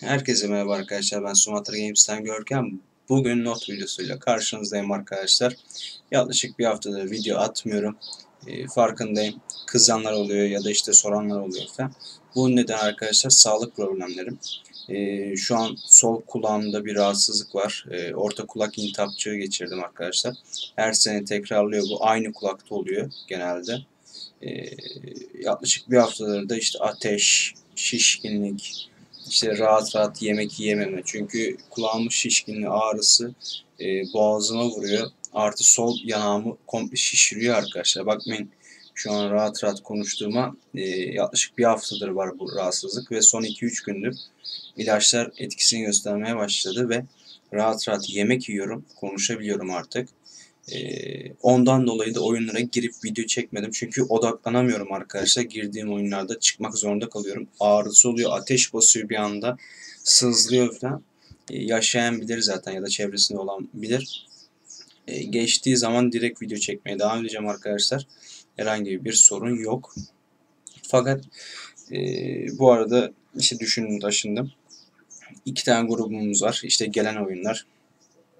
Herkese merhaba arkadaşlar. Ben Sumatra Games'ten Görkem. Bugün not videosuyla karşınızdayım arkadaşlar. Yaklaşık bir haftadır video atmıyorum. E, farkındayım. Kızanlar oluyor ya da işte soranlar oluyor falan. Bu neden arkadaşlar sağlık problemlerim. E, şu an sol kulağımda bir rahatsızlık var. E, orta kulak intihapçığı geçirdim arkadaşlar. Her sene tekrarlıyor bu. Aynı kulakta oluyor genelde. E, yaklaşık bir haftadır da işte ateş, şişkinlik, işte rahat rahat yemek yiyememe. Çünkü kulağımın şişkinliği ağrısı e, boğazıma vuruyor. Artı sol yanağımı komple şişiriyor arkadaşlar. Bakmayın şu an rahat rahat konuştuğuma e, yaklaşık bir haftadır var bu rahatsızlık ve son 2-3 gündür ilaçlar etkisini göstermeye başladı ve rahat rahat yemek yiyorum, konuşabiliyorum artık. Ee, ondan dolayı da oyunlara girip video çekmedim. Çünkü odaklanamıyorum arkadaşlar. Girdiğim oyunlarda çıkmak zorunda kalıyorum. Ağrısı oluyor, ateş basıyor bir anda. Sızlıyor falan. Ee, yaşayan bilir zaten ya da çevresinde olan bilir. Ee, geçtiği zaman direkt video çekmeye devam edeceğim arkadaşlar. Herhangi bir sorun yok. Fakat e, bu arada işte düşündüm taşındım. İki tane grubumuz var. İşte gelen oyunlar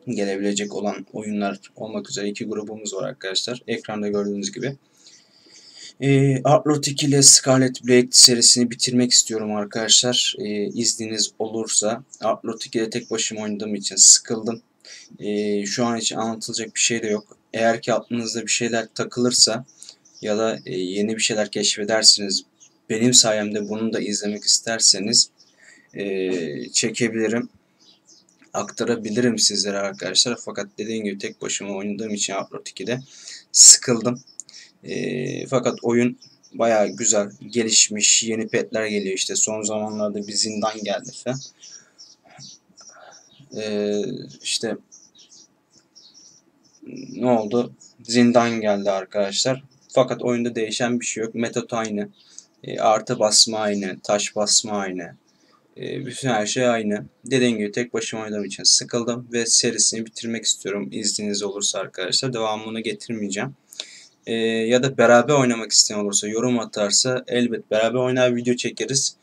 gelebilecek olan oyunlar olmak üzere iki grubumuz var arkadaşlar. Ekranda gördüğünüz gibi. E, Artlot 2 ile Scarlet Blade serisini bitirmek istiyorum arkadaşlar. E, izniniz olursa. Artlot 2'de tek başıma oynadığım için sıkıldım. E, şu an için anlatılacak bir şey de yok. Eğer ki aklınızda bir şeyler takılırsa ya da e, yeni bir şeyler keşfedersiniz, benim sayemde bunu da izlemek isterseniz e, çekebilirim aktarabilirim sizlere arkadaşlar. Fakat dediğim gibi tek başıma oynadığım için Outlaw 2'de sıkıldım. E, fakat oyun baya güzel gelişmiş. Yeni petler geliyor işte. Son zamanlarda bir zindan geldi falan. E, işte ne oldu? Zindan geldi arkadaşlar. Fakat oyunda değişen bir şey yok. Metot aynı. E, artı basma aynı. Taş basma aynı. Ee, bütün her şey aynı. Dediğim gibi tek başıma oynadığım için sıkıldım ve serisini bitirmek istiyorum. İzniniz olursa arkadaşlar devamını getirmeyeceğim. Ee, ya da beraber oynamak isteyen olursa yorum atarsa elbet beraber oynar video çekeriz.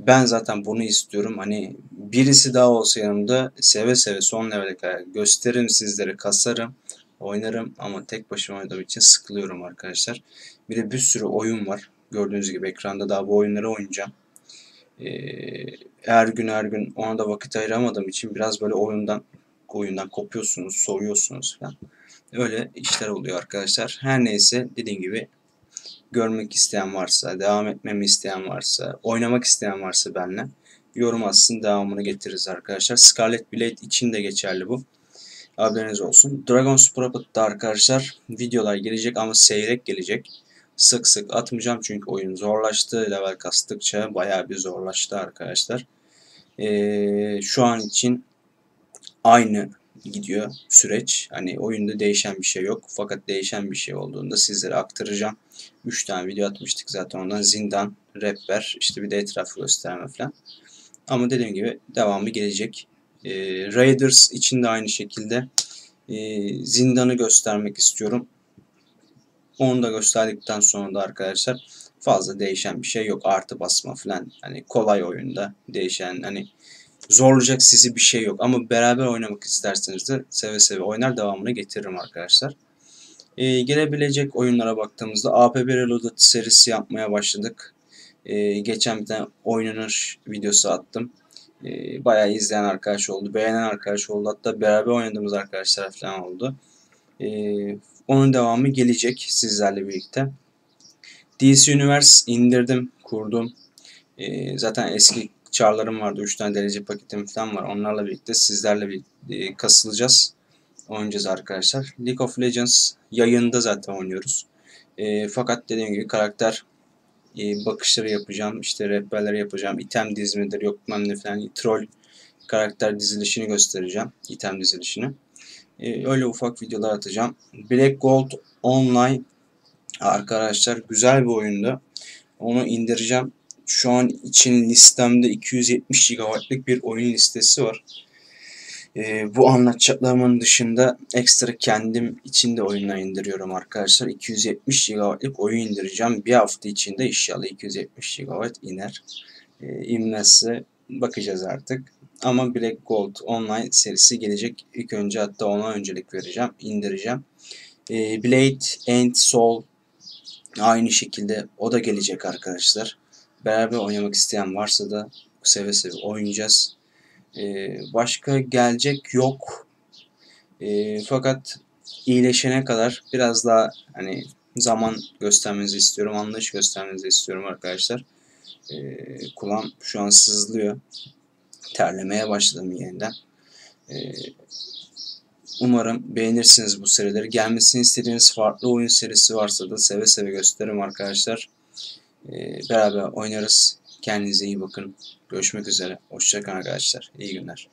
Ben zaten bunu istiyorum. Hani birisi daha olsa yanımda seve seve son level'e kadar gösteririm sizlere kasarım oynarım ama tek başıma oynadığım için sıkılıyorum arkadaşlar. Bir de bir sürü oyun var. Gördüğünüz gibi ekranda daha bu oyunları oynayacağım. Ee, her gün her gün ona da vakit ayıramadığım için biraz böyle oyundan oyundan kopuyorsunuz, soğuyorsunuz falan. Öyle işler oluyor arkadaşlar. Her neyse dediğim gibi görmek isteyen varsa, devam etmemi isteyen varsa, oynamak isteyen varsa benimle yorum atsın devamını getiririz arkadaşlar. Scarlet Blade için de geçerli bu. Haberiniz olsun. Dragon Prophet'da arkadaşlar videolar gelecek ama seyrek gelecek sık sık atmayacağım çünkü oyun zorlaştı. Level kastıkça bayağı bir zorlaştı arkadaşlar. Ee, şu an için aynı gidiyor süreç. Hani oyunda değişen bir şey yok. Fakat değişen bir şey olduğunda sizlere aktaracağım. 3 tane video atmıştık zaten ondan. Zindan, Rapper, işte bir de etrafı gösterme falan. Ama dediğim gibi devamı gelecek. Ee, Raiders için de aynı şekilde e, zindanı göstermek istiyorum. Onu da gösterdikten sonra da arkadaşlar fazla değişen bir şey yok. Artı basma falan. Hani kolay oyunda değişen hani zorlayacak sizi bir şey yok. Ama beraber oynamak isterseniz de seve seve oynar devamını getiririm arkadaşlar. Ee, gelebilecek oyunlara baktığımızda APB Reloaded serisi yapmaya başladık. Ee, geçen bir tane oynanır videosu attım. Ee, bayağı izleyen arkadaş oldu. Beğenen arkadaş oldu. Hatta beraber oynadığımız arkadaşlar falan oldu. Ee, onun devamı gelecek sizlerle birlikte. DC Universe indirdim, kurdum. Ee, zaten eski çarlarım vardı. 3 tane derece paketim falan var. Onlarla birlikte sizlerle bir e, kasılacağız. Oynayacağız arkadaşlar. League of Legends yayında zaten oynuyoruz. E, fakat dediğim gibi karakter e, bakışları yapacağım. İşte rehberleri yapacağım. İtem dizimidir yok ne falan. Troll karakter dizilişini göstereceğim. İtem dizilişini. Ee, öyle ufak videolar atacağım. Black Gold Online arkadaşlar güzel bir oyundu. Onu indireceğim. Şu an için listemde 270 GB'lık bir oyun listesi var. Ee, bu anlatacaklarımın dışında ekstra kendim için de oyunlar indiriyorum arkadaşlar. 270 GB'lık oyun indireceğim. Bir hafta içinde inşallah 270 GB iner. Ee, inmezse bakacağız artık. Ama Black Gold Online serisi gelecek. İlk önce hatta ona öncelik vereceğim, indireceğim. E, Blade and Soul aynı şekilde o da gelecek arkadaşlar. Beraber oynamak isteyen varsa da seve seve oynayacağız. E, başka gelecek yok. E, fakat iyileşene kadar biraz daha hani zaman göstermenizi istiyorum, anlayış göstermenizi istiyorum arkadaşlar. Kulağım şu an sızlıyor. Terlemeye başladım yeniden. E, umarım beğenirsiniz bu serileri. Gelmesini istediğiniz farklı oyun serisi varsa da seve seve gösteririm arkadaşlar. E, beraber oynarız. Kendinize iyi bakın. Görüşmek üzere. Hoşçakalın arkadaşlar. İyi günler.